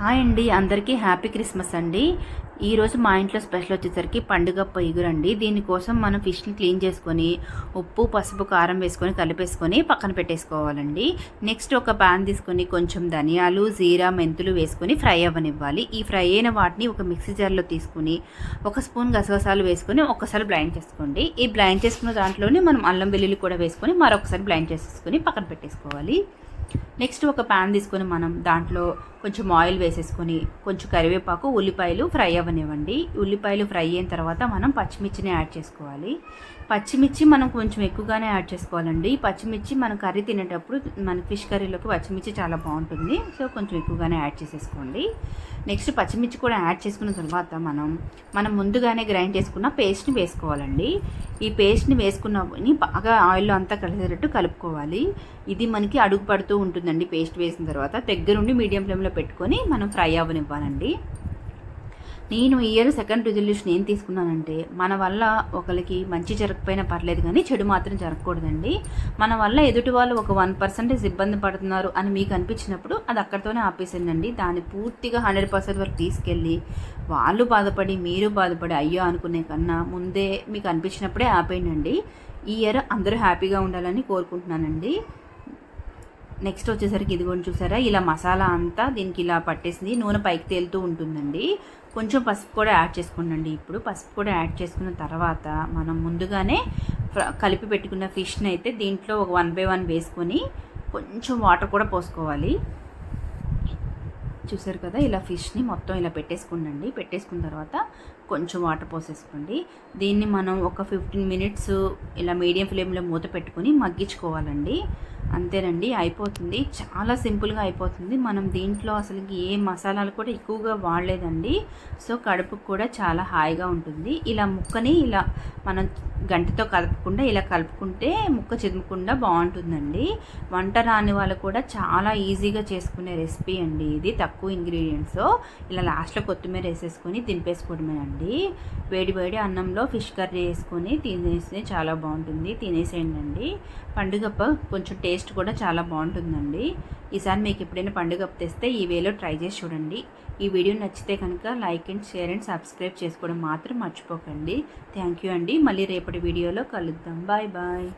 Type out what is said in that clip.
Hi అండి అందరికీ happy Christmas అండి. ఈరోజు మా ఇంట్లో స్పెషల్ వచ్చేసరికి పండుగ పొయ్యిగురండి దీనికోసం మనం ఫిష్ని క్లీన్ చేసుకొని ఉప్పు పసుపు కారం వేసుకొని కలిపేసుకొని పక్కన పెట్టేసుకోవాలండి. నెక్స్ట్ ఒక ప్యాన్ తీసుకొని కొంచెం ధనియాలు జీరా మెంతులు వేసుకొని ఫ్రై అవ్వనివ్వాలి. ఈ ఫ్రై అయిన వాటిని ఒక మిక్సీ జార్లో తీసుకుని ఒక స్పూన్ గసగసాలు వేసుకొని ఒక్కసారి బ్లైండ్ చేసుకోండి. ఈ బ్లైండ్ చేసుకున్న దాంట్లోనే మనం అల్లం వెల్లుల్లి కూడా వేసుకొని మరొకసారి బ్లైండ్ చేసేసుకొని పక్కన పెట్టేసుకోవాలి. నెక్స్ట్ ఒక ప్యాన్ తీసుకొని మనం దాంట్లో కొంచెం ఆయిల్ వేసేసుకొని కొంచెం కరివేపాకు ఉల్లిపాయలు ఫ్రై అవ్వనివ్వండి. ఉల్లిపాయలు ఫ్రై అయిన తర్వాత మనం పచ్చిమిర్చిని యాడ్ చేసుకోవాలి. పచ్చిమిర్చి మనం కొంచెం ఎక్కువగానే యాడ్ చేసుకోవాలండి. పచ్చిమిర్చి మనం కర్రీ తినేటప్పుడు మన ఫిష్ కర్రీలోకి పచ్చిమిర్చి చాలా బాగుంటుంది. సో కొంచెం ఎక్కువగానే యాడ్ చేసేసుకోండి. నెక్స్ట్ పచ్చిమిర్చి కూడా యాడ్ చేసుకున్న తర్వాత మనం మనం ముందుగానే గ్రైండ్ చేసుకున్న పేస్ట్ని వేసుకోవాలండి. ఈ పేస్ట్ని వేసుకున్న బాగా ఆయిల్లో అంతా కలిసేటట్టు కలుపుకోవాలి. ఇది మనకి అడుగు పడుతూ ఉంటుందండి పేస్ట్ వేసిన తర్వాత. దగ్గరుండి మీడియం ఫ్లేమ్లో పెట్టుకొని మనం ఫ్రై అవ్వనివ్వాలండి. నేను ఈ ఇయర్ సెకండ్ రిజల్యూషన్ ఏం తీసుకున్నానంటే మన వల్ల ఒకరికి మంచి జరగకపోయినా పర్లేదు కానీ చెడు మాత్రం జరగకూడదండి. మన వల్ల ఎదుటి వాళ్ళు ఒక వన్ పర్సెంటేజ్ ఇబ్బంది పడుతున్నారు అని మీకు అనిపించినప్పుడు అది అక్కడితోనే ఆపేసిందండి దాన్ని పూర్తిగా హండ్రెడ్ పర్సెంట్ వరకు తీసుకెళ్ళి వాళ్ళు బాధపడి మీరు బాధపడి అయ్యో అనుకునే కన్నా ముందే మీకు అనిపించినప్పుడే ఆపేయండి. ఈ ఇయర్ అందరూ హ్యాపీగా ఉండాలని కోరుకుంటున్నానండి. నెక్స్ట్ వచ్చేసరికి ఇదిగోండి చూసారా ఇలా మసాలా అంతా దీనికి ఇలా పట్టేసింది. నూనె పైకి తేలుతూ ఉంటుందండి. కొంచెం పసుపు కూడా యాడ్ చేసుకోండి ఇప్పుడు. పసుపు కూడా యాడ్ చేసుకున్న తర్వాత మనం ముందుగానే కలిపి పెట్టుకున్న ఫిష్ని అయితే దీంట్లో ఒక వన్ బై వన్ వేసుకొని కొంచెం వాటర్ కూడా పోసుకోవాలి. చూసారు కదా ఇలా ఫిష్ని మొత్తం ఇలా పెట్టేసుకోండి పెట్టేసుకున్న తర్వాత కొంచెం వాటర్ పోసేసుకోండి. దీన్ని మనం ఒక ఫిఫ్టీన్ మినిట్స్ ఇలా మీడియం ఫ్లేమ్లో మూత పెట్టుకొని మగ్గించుకోవాలండి. అంతేనండి అయిపోతుంది. చాలా సింపుల్గా అయిపోతుంది. మనం దీంట్లో అసలు ఏ మసాలాలు కూడా ఎక్కువగా వాడలేదండి. సో కడుపుకు కూడా చాలా హాయిగా ఉంటుంది. ఇలా ముక్కని ఇలా మనం గంటతో కలపకుండా ఇలా కలుపుకుంటే ముక్క చెదుమకుండా బాగుంటుందండి. వంట రాని వాళ్ళు కూడా చాలా ఈజీగా చేసుకునే రెసిపీ అండి ఇది. తక్కువ ఇంగ్రీడియంట్స్. ఇలా లాస్ట్లో కొత్తిమీర వేసేసుకొని తినిపేసుకోవడమేనండి వేడి వేడి అన్నంలో ఫిష్ కర్రీ వేసుకొని తినేస్తే చాలా బాగుంటుంది. తినేసేయండి అండి. పండుగప్ప కొంచెం టేస్ట్ టేస్ట్ కూడా చాలా బాగుంటుందండి. ఈసారి మీకు ఎప్పుడైనా పండుగ తెస్తే ఈ వేలో ట్రై చేసి చూడండి. ఈ వీడియో నచ్చితే కనుక like and share and subscribe చేసుకోవడం మాత్రం మర్చిపోకండి. థ్యాంక్ యూ అండి. మళ్ళీ రేపటి వీడియోలో కలుద్దాం. Bye bye.